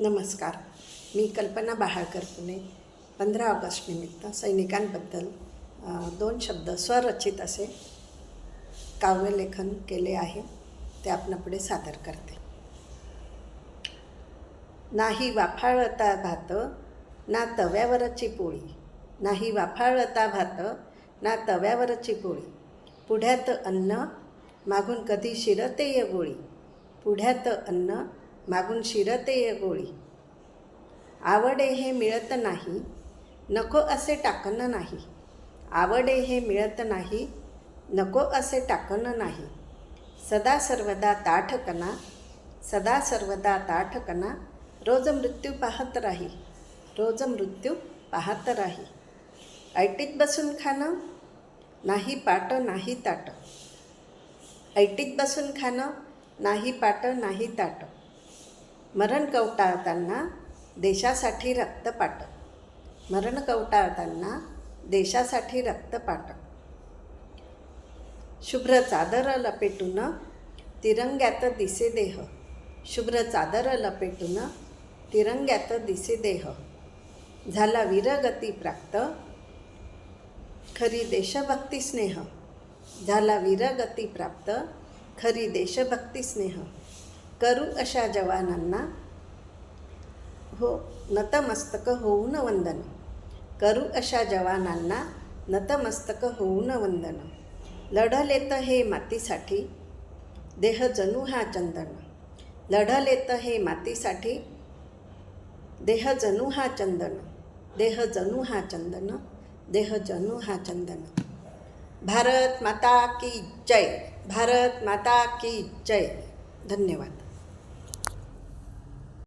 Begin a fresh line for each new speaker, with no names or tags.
नमस्कार. मी कल्पना बहाळकर पुणे पंधरा ऑगस्ट निमित्त सैनिकांबद्दल दोन शब्द स्वरचित असे काव्यलेखन केले आहे. ते आपणापुढे सादर करते. नाही वाफाळता भात ना तव्यावरची पोळी. नाही वाफाळता भात ना तव्यावरची पोळी. पुढ्यात अन्न मागून कधी शिरतेय गोळी. पुढ्यात अन्न मागून शिरतेय गोळी. आवडे हे मिळत नाही नको असे टाकणं नाही. आवडे हे मिळत नाही नको असे टाकणं नाही. सदा सर्वदा ताठकना सदा सर्वदा ताठकना रोज मृत्यू पाहत राही रोज मृत्यू पाहत राही. ऐटीत बसून खाणं नाही पाट नाही ताट. ऐटीत बसून खाणं नाही पाट नाही ताट. मरण कवटाळताना देशासाठी रक्तपाट मरण कवटाळताना देशासाठी रक्त पाठव शुभ्र चादर लपेटून तिरंग्यात दिसे देह. शुभ्र चादर लपेटून तिरंग्यात दिसे देह. झाला वीरगती प्राप्त. खरी देशभक्ती स्नेह. झाला वीरगती प्राप्त. खरी देशभक्ती स्नेह. करू अशा जवानांना. हो नतमस्तक होऊन वंदन. करू अशा जवानांना नतमस्तक होऊन वंदन. लढलेत हे मातीसाठी देह जणू हा चंदन. लढलेत हे मातीसाठी देह जणू हा चंदन. देह जणू हा चंदन. देह जणू हा चंदन. भारत माता की जय. भारत माता की जय. धन्यवाद.